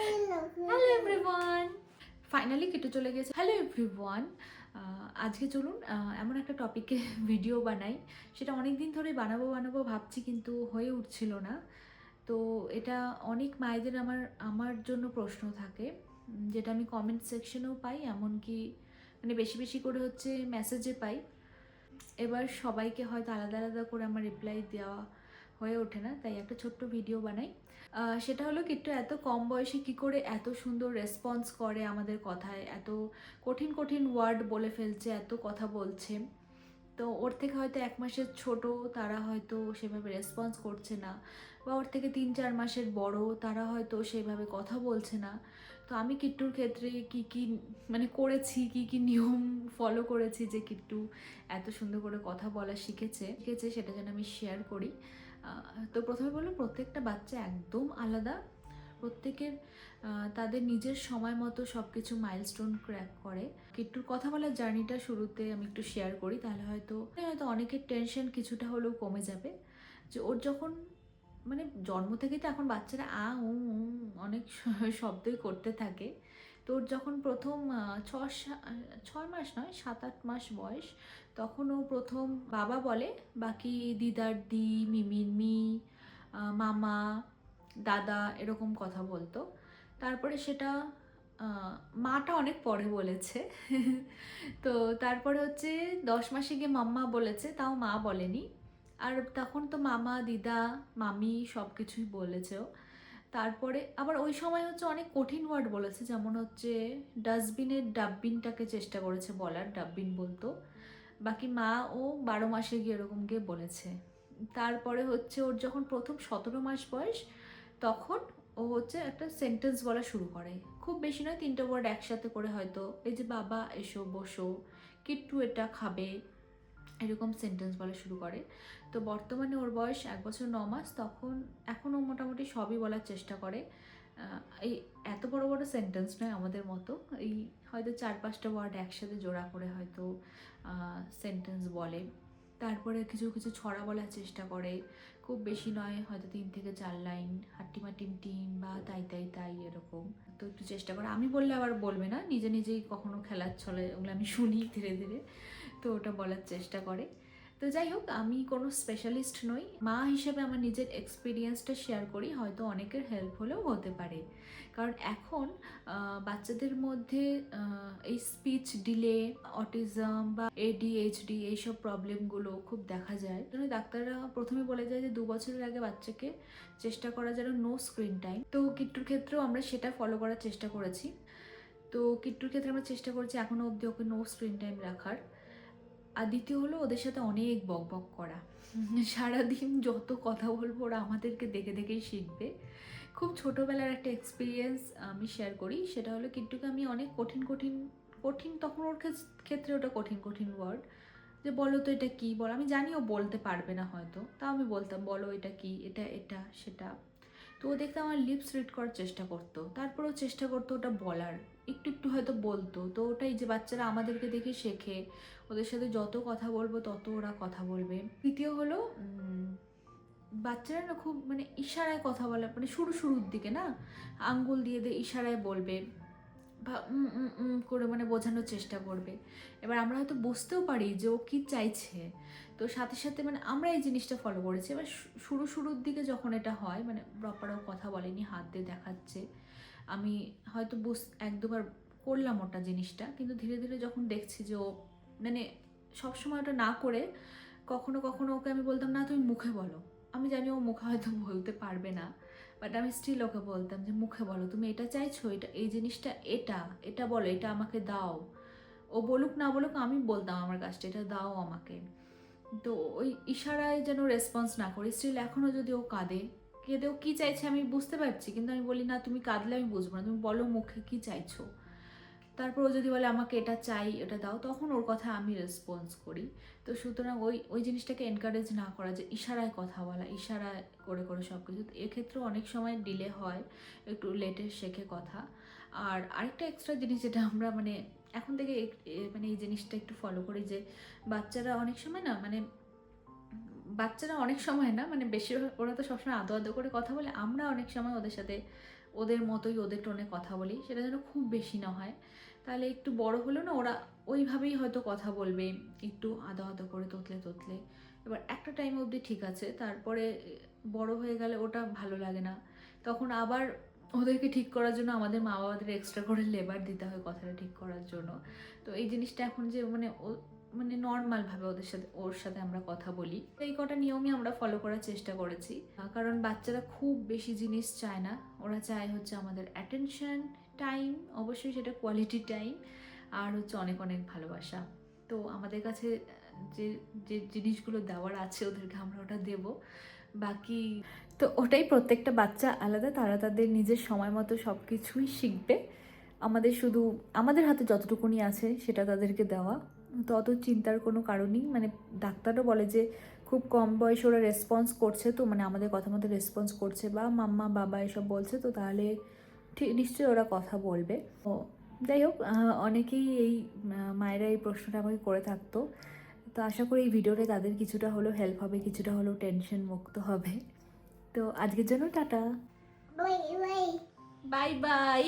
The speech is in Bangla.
হ্যালো এভরিওয়ান ফাইনালি কেটে চলে গেছে। হ্যালো এভরিওয়ান আজকে চলুন এমন একটা টপিকে ভিডিও বানাই। সেটা অনেক দিন ধরে বানাবো বানাবো ভাবছি, কিন্তু হয়ে উঠছিল না। তো এটা অনেক মায়েদের আমার আমার জন্য প্রশ্ন থাকে যেটা আমি কমেন্ট সেকশনেও পাই, এমনকি মানে বেশি বেশি করে হচ্ছে মেসেজে পাই। এবার সবাইকে হয়তো আলাদা আলাদা করে আমার রিপ্লাই দেওয়া হয়ে ওঠে না, তাই একটা ছোট্ট ভিডিও বানাই। সেটা হলো কিট্টু এত কম বয়সে কি করে এত সুন্দর রেসপন্স করে আমাদের কথায়, এত কঠিন কঠিন ওয়ার্ড বলে ফেলছে, এত কথা বলছে। তো ওর থেকে হয়তো এক মাসের ছোট, তারা হয়তো সেভাবে রেসপন্স করছে না। বা ওর থেকে তিন, চার মাসের বড়, তারা হয়তো সেভাবে কথা বলছে না। তো আমি কিট্টুর ক্ষেত্রে কি কি মানে করেছি, কি কি নিয়ম ফলো করেছি যে কিট্টু এত সুন্দর করে কথা বলা শিখেছে শিখেছে সেটা যেন আমি শেয়ার করি। তো প্রথমে বলল প্রত্যেকটা বাচ্চা একদম আলাদা। প্রত্যেকের তাদের নিজের সময় মতো সব কিছু মাইলস্টোন ক্র্যাক করে। কিট্টুর কথা বলার জার্নিটা শুরুতে আমি একটু শেয়ার করি, তাহলে হয়তো হয়তো অনেকের টেনশন কিছুটা হলেও কমে যাবে। যে ওর যখন মানে জন্ম থেকে তো এখন বাচ্চারা আ, উ অনেক শব্দই করতে থাকে। তো ওর যখন প্রথম ছ ছয় মাস নয়, সাত আট মাস বয়স, তখন ও প্রথম বাবা বলে, বাকি দিদার দি, মিমির মি মামা, দাদা এরকম কথা বলতো। তারপরে সেটা মাটা অনেক পরে বলেছে। তো তারপরে হচ্ছে দশ মাসে গিয়ে মাম্মা বলেছে, তাও মা বলেনি। আর তখন তো মামা, দিদা, মামি সব কিছুই বলেছে ও তারপরে আবার ওই সময় হচ্ছে অনেক কঠিন ওয়ার্ড বলেছে, যেমন হচ্ছে ডাস্টবিনের ডাব্বিনটাকে চেষ্টা করেছে বলার, ডাব্বিন বলতো। বাকি মা ও বারো মাসে গিয়ে এরকম গিয়ে বলেছে। তারপরে হচ্ছে ওর যখন প্রথম সতেরো মাস বয়স, তখন ও হচ্ছে একটা সেন্টেন্স বলা শুরু করে। খুব বেশি নয়, তিনটে ওয়ার্ড একসাথে করে হয়তো, এই যে বাবা, এসো, বসো, কিট্টু এটা খাবে এরকম সেন্টেন্স বলা শুরু করে। তো বর্তমানে ওর বয়স এক বছর ন মাস, তখন এখনও মোটামুটি সবই বলার চেষ্টা করে। এই এত বড় বড় সেন্টেন্স নয় আমাদের মতো। এই হয়তো চার পাঁচটা ওয়ার্ড একসাথে জোড়া করে হয়তো সেন্টেন্স বলে। তারপরে কিছু কিছু ছড়া বলার চেষ্টা করে। খুব বেশি নয়, হয়তো তিন থেকে চার লাইন হাট্টিমা টিম টিম বা তাই তাই তাই এরকম। তো একটু চেষ্টা করে। আমি বললে আবার বলবে না, নিজে নিজেই কখনো খেলার ছলে ওগুলো আমি শুনি ধীরে ধীরে। তো ওটা বলার চেষ্টা করে। তো যাই হোক, আমি কোনো স্পেশালিস্ট নই। মা হিসেবে আমার নিজের এক্সপিরিয়েন্সটা শেয়ার করি, হয়তো অনেকের হেল্প হলেও হতে পারে। কারণ এখন বাচ্চাদের মধ্যে এই স্পিচ ডিলে অটিজম বা এডিএইচডি এইসব প্রবলেমগুলো খুব দেখা যায়। জন্য ডাক্তাররা প্রথমে বলে যায় যে, দু বছরের আগে বাচ্চাকে চেষ্টা করা যেন নো স্ক্রিন টাইম তো কিট্টুর ক্ষেত্রেও আমরা সেটা ফলো করার চেষ্টা করেছি। তো কিট্টুর ক্ষেত্রে আমরা চেষ্টা করছি এখনও অবধি ওকে নো স্ক্রিন টাইম রাখার। আর দ্বিতীয় হলো ওদের সাথে অনেক বক বক করা। সারাদিন যত কথা বলব ওরা আমাদেরকে দেখে দেখেই শিখবে। খুব ছোটোবেলার একটা এক্সপিরিয়েন্স আমি শেয়ার করি, সেটা হলো কিট্টুকে আমি অনেক কঠিন কঠিন কঠিন তখন ওর ক্ষেত্রে ওটা কঠিন কঠিন ওয়ার্ড যে বলো তো এটা কি বল? আমি জানি ও বলতে পারবে না হয়তো, তাও আমি বলতাম, বলো এটা কি? এটা এটা, সেটা। তো ও দেখতে আমার লিপস রিড করার চেষ্টা করতো। তারপরেও চেষ্টা করতো ওটা বলার। একটু একটু হয়তো বলতো। তো ওটাই যে বাচ্চারা আমাদেরকে দেখে শেখে, ওদের সাথে যত কথা বলব তত ওরা কথা বলবে। তৃতীয় হলো বাচ্চারা না খুব মানে ইশারায় কথা বলে মানে শুরু, শুরুর দিকে না, আঙ্গুল দিয়ে দিয়ে ইশারায় বলবে বা করে মানে বোঝানোর চেষ্টা করবে। এবার আমরা হয়তো বুঝতেও পারি যে ও কী চাইছে। তো সাথে সাথে মানে আমরা এই জিনিসটা ফলো করেছি। এবার শুরু, শুরুর দিকে যখন এটা হয় মানে প্রপারও কথা বলেনি, হাত দিয়ে দেখাচ্ছে। আমি হয়তো বুঝ, এক দুবার করলাম ওটা জিনিসটা, কিন্তু ধীরে ধীরে যখন দেখছি যে ও মানে সবসময় ওটা না করে, কখনো কখনো ওকে আমি বলতাম, না, তুমি মুখে বলো। আমি জানি ও মুখে হয়তো বলতে পারবে না বাট আমি স্টিল ওকে বলতাম যে, মুখে বলো, তুমি এটা চাইছো? এটা, এই জিনিসটা এটা এটা বলো, এটা আমাকে দাও। ও বলুক, না বলুক, আমি বলতাম আমার কাজটা, এটা দাও আমাকে। তো ওই ইশারায় যেন রেসপন্স না করি। স্টিল এখনও যদি ও কাঁদে, কেঁদে ও কী চাইছে আমি বুঝতে পারছি, কিন্তু আমি বলি, না, তুমি কাঁদলে আমি বুঝব না। তুমি বলো মুখে কী চাইছো? তারপর ও যদি বলে, আমাকে এটা চাই, এটা দাও, তখন ওর কথা আমি রেসপন্স করি। তো সুতরাং ওই ওই জিনিসটাকে এনকারেজ না করা যে ইশারায় কথা বলা, ইশারায় করে করে সব কিছু এক্ষেত্রেও অনেক সময় ডিলে হয়, একটু লেটে শেখে কথা। আর আরেকটা এক্সট্রা জিনিস যেটা আমরা মানে এখন থেকে মানে এই জিনিসটা একটু ফলো করি যে বাচ্চারা অনেক সময় না মানে বাচ্চারা অনেক সময় না মানে বেশিরভাগ ওরা তো সবসময় আদো আদো করে কথা বলে, আমরা অনেক সময় ওদের সাথে ওদের মতোই ওদের টোনে কথা বলি, সেটা যেন খুব বেশি না হয়। তাহলে একটু বড় হলো না, ওরা ওইভাবেই হয়তো কথা বলবে, একটু আদা আদা করে তোতলে তোতলে। এবার একটা টাইম অবধি ঠিক আছে, তারপরে বড় হয়ে গেলে ওটা ভালো লাগে না। তখন আবার ওদেরকে ঠিক করার জন্য আমাদের মা বাবাদের এক্সট্রা করে লেবার দিতে হয় কথাটা ঠিক করার জন্য। তো এই জিনিসটা এখন যে মানে মানে নর্মালভাবে ওদের সাথে, ওর সাথে আমরা কথা বলি। এই কটা নিয়মই আমরা ফলো করার চেষ্টা করেছি। কারণ বাচ্চারা খুব বেশি জিনিস চায় না। ওরা চায় হচ্ছে আমাদের অ্যাটেনশন টাইম অবশ্যই সেটা কোয়ালিটি টাইম আর হচ্ছে অনেক অনেক ভালোবাসা। তো আমাদের কাছে যে যে জিনিসগুলো দেওয়ার আছে ওদেরকে আমরা ওটা দেব। বাকি তো ওটাই প্রত্যেকটা বাচ্চা আলাদা, তারা তাদের নিজের সময় মতো সব কিছুই শিখবে। আমাদের শুধু, আমাদের হাতে যতটুকুনি আছে সেটা তাদেরকে দেওয়া। তো অত চিন্তার কোনো কারণই মানে ডাক্তারও বলে যে খুব কম বয়সে ওরা রেসপন্স করছে তো মানে আমাদের কথা মতো রেসপন্স করছে বা মাম্মা, বাবা এসব বলছে তো, তাহলে ঠিক, নিশ্চয়ই ওরা কথা বলবে। ও যাই হোক অনেকেই এই মায়েরা এই প্রশ্নটা আমাকে করে থাকতো। তো আশা করি এই ভিডিওটা তাদের কিছুটা হলেও হেল্প হবে কিছুটা হলেও টেনশন মুক্ত হবে। তো আজকের জন্য tata. Bye bye bye bye